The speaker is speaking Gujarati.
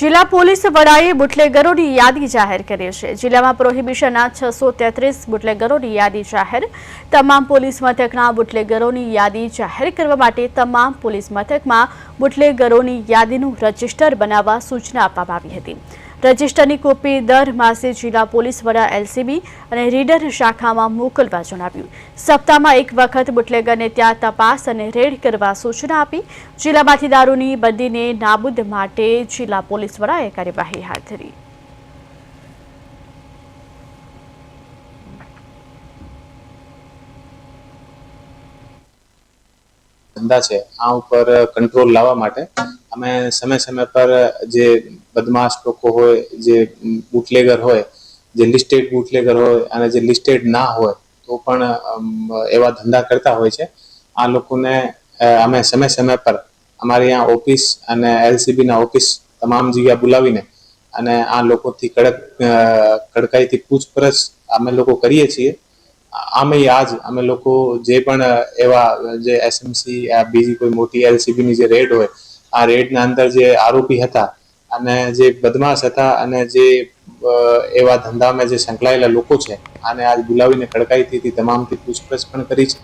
જિલ્લા પોલીસ વડાએ બુટલેગરોની યાદી જાહેર કરી છે. જિલ્લામાં પ્રોહિબિશનના છસો તેત્રીસ બુટલેગરોની યાદી જાહેર. તમામ પોલીસ મથકના બુટલેગરોની યાદી જાહેર કરવા માટે તમામ પોલીસ મથકમાં બુટલેગરોની યાદીનું રજિસ્ટર બનાવવા સૂચના આપવામાં આવી હતી. રજિસ્ટરની કોપી દર માસે જિલ્લા પોલીસ વડા એલસીબી અને રીડર શાખામાં મોકલવા જણાવ્યું. સપ્તાહમાં એક વખત બુટલેગરને ત્યાં તપાસ અને રેડ કરવા સૂચના આપી જિલ્લામાંથી દારૂની બંદીને નાબૂદ માટે જિલ્લા પોલીસ વડાએ કાર્યવાહી હાથ ધરી. છે. આ ઉપર કંટ્રોલ લાવવા માટે અમે સમય સમય પર જે બદમાશ લોકો હોય, જે બુટલેગર હોય, જે લિસ્ટેડ બુટલેગર હોય અને જે લિસ્ટેડ ના હોય, તો પણ એવા ધંધા કરતા હોય છે. આ લોકોને અમે સમય સમય પર અમારી અહીંયા ઓફિસ અને એલસીબીના ઓફિસ તમામ જગ્યા બોલાવીને અને આ લોકોથી કડક કડકાઈથી પૂછપરછ અમે લોકો કરીએ છીએ. આમે આજ, અમે લોકો જે પણ એવા જે એસએમસી બીજી કોઈ મોટી એલસીબીની જે રેડ હોય આ રેડના અંદર જે આરોપી હતા અને જે બદમાશ હતા અને જે એવા ધંધામાં જે સંકળાયેલા લોકો છે, આને આજ બોલાવીને કડકાઈથી તમામથી પૂછપરછ પણ કરી છે.